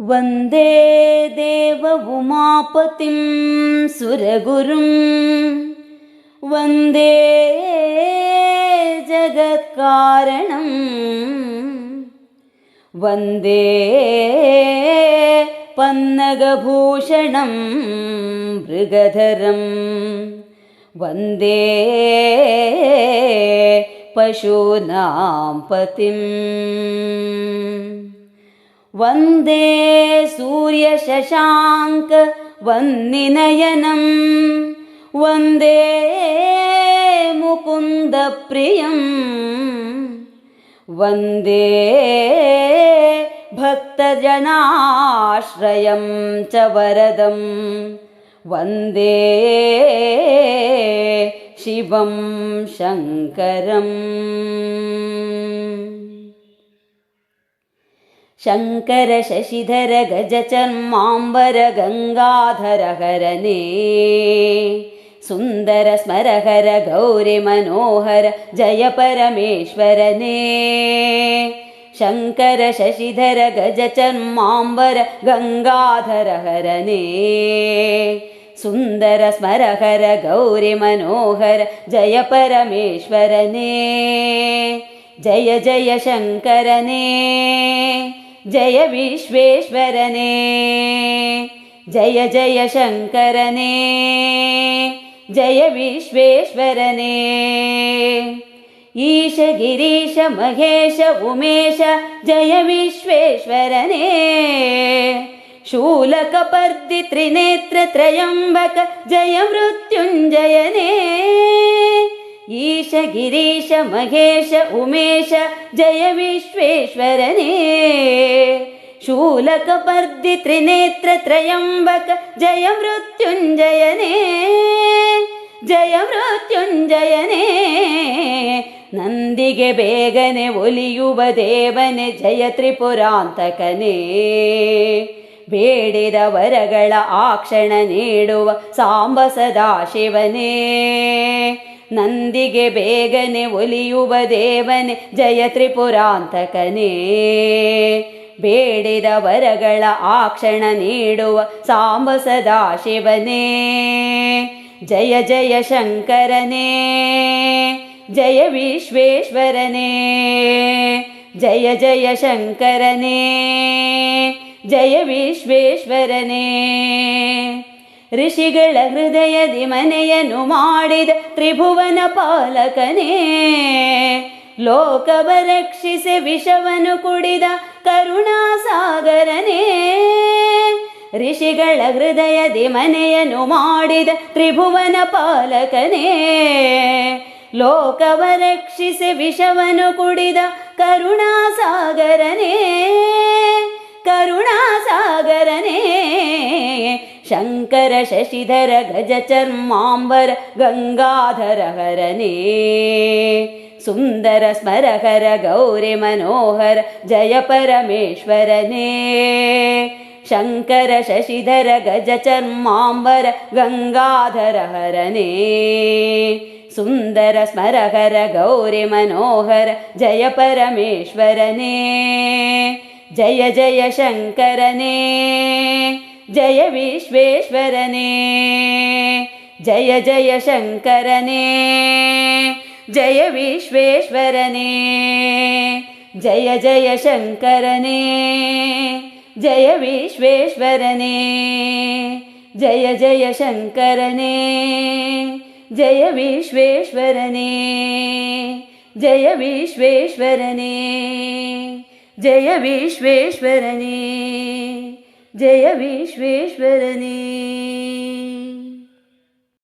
വന്ദേ ദേവവുമാപതിം സുരഗുരും. വന്ദേ ജഗത്കാരണം. വന്ദേ പന്നകഭൂഷണം മൃഗധരം. വന്ദേ പശൂനാം പതിം वन्दे सूर्यशशाङ्क वन्निनयनं वन्दे मुकुन्दप्रियं वन्दे भक्तजनाश्रयं च वरदं वन्दे शिवं शङ्करम् शङ्कर शशिधर गजचर्माम्बर गङ्गाधर हरने सुन्दर स्मरहर गौरि मनोहर जय परमेश्वरने शङ्कर शशिधर गजचर्माम्बर गङ्गाधर हरने सुन्दर स्मरहर गौरि मनोहर जय परमेश्वरने जय जय शङ्करने जय विश्वेश्वरने जय जय शङ्करने जय विश्वेश्वरने। ईश गिरीश महेश उमेश जय विश्वेश्वरने। शूलकपर्दि त्रिनेत्रत्रयम्बक जय मृत्युञ्जयने ईश गिरीश महेश उमेश जय विश्वेश्वरने शूलकपर्दि त्रिनेत्रत्रयम्बक जय मृत्युञ्जयने ಜಯ ಮೃತ್ಯುಂಜಯನೇ ನಂದಿಗೆ ಬೇಗನೆ ಒಲಿಯುವ ದೇವನೇ ಜಯ ತ್ರಿಪುರಾಂತಕನೇ ಬೇಡಿದ ವರಗಳ ಆಕ್ಷಣ ನೀಡುವ ಸಾಂಬ ಸದಾಶಿವನೇ ನಂದಿಗೆ ಬೇಗನೆ ಒಲಿಯುವ ದೇವನೇ, ಜಯ ತ್ರಿಪುರಾಂತಕನೇ. ಬೇಡಿದ ವರಗಳ ಆಕ್ಷಣ ನೀಡುವ ಸಾಂಬ ಸದಾಶಿವನೇ ಜಯ ಜಯ ಶಂಕರನೇ. ಜಯ ವಿಶ್ವೇಶ್ವರನೇ. ಜಯ ಜಯ ಶಂಕರನೇ. ಜಯ ವಿಶ್ವೇಶ್ವರನೇ. ಋಷಿಗಳ ಹೃದಯದಿ ಮನೆಯನ್ನು ಮಾಡಿದ ತ್ರಿಭುವನ ಪಾಲಕನೇ. ಲೋಕವ ರಕ್ಷಿಸಿ ವಿಷವನ್ನು ಕುಡಿದ ಕರುಣಾಸಾಗರನೇ. ಋಷಿಗಳ ಹೃದಯದಿ ಮನೆಯನ್ನು ಮಾಡಿದ ತ್ರಿಭುವನ ಪಾಲಕನೇ. ಲೋಕವ ರಕ್ಷಿಸಿ ವಿಷವನ್ನು ಕುಡಿದ ಕರುಣಾಸಾಗರನೇ. ಕರುಣಾಸಾಗರನೇ. शङ्कर शशिधर गजचर्माम्बर गङ्गाधर हरने सुन्दर स्मरहर गौरि मनोहर जय परमेश्वरने शङ्कर शशिधर गजचर्माम्बर गङ्गाधर हरने सुन्दर स्मरहर गौरि मनोहर जय परमेश्वरने जय जय शङ्करने। जय विश्वेश्वरने, जय जय शङ्करने जय विश्वेश्वरने, जय जय शङ्करने जय विश्वेश्वरने, जय जय शङ्करने जय विश्वेश्वरने जय विश्वेश्वरने जय विश्वेश्वरने। ജയ വിശ്വേശ്വരനേ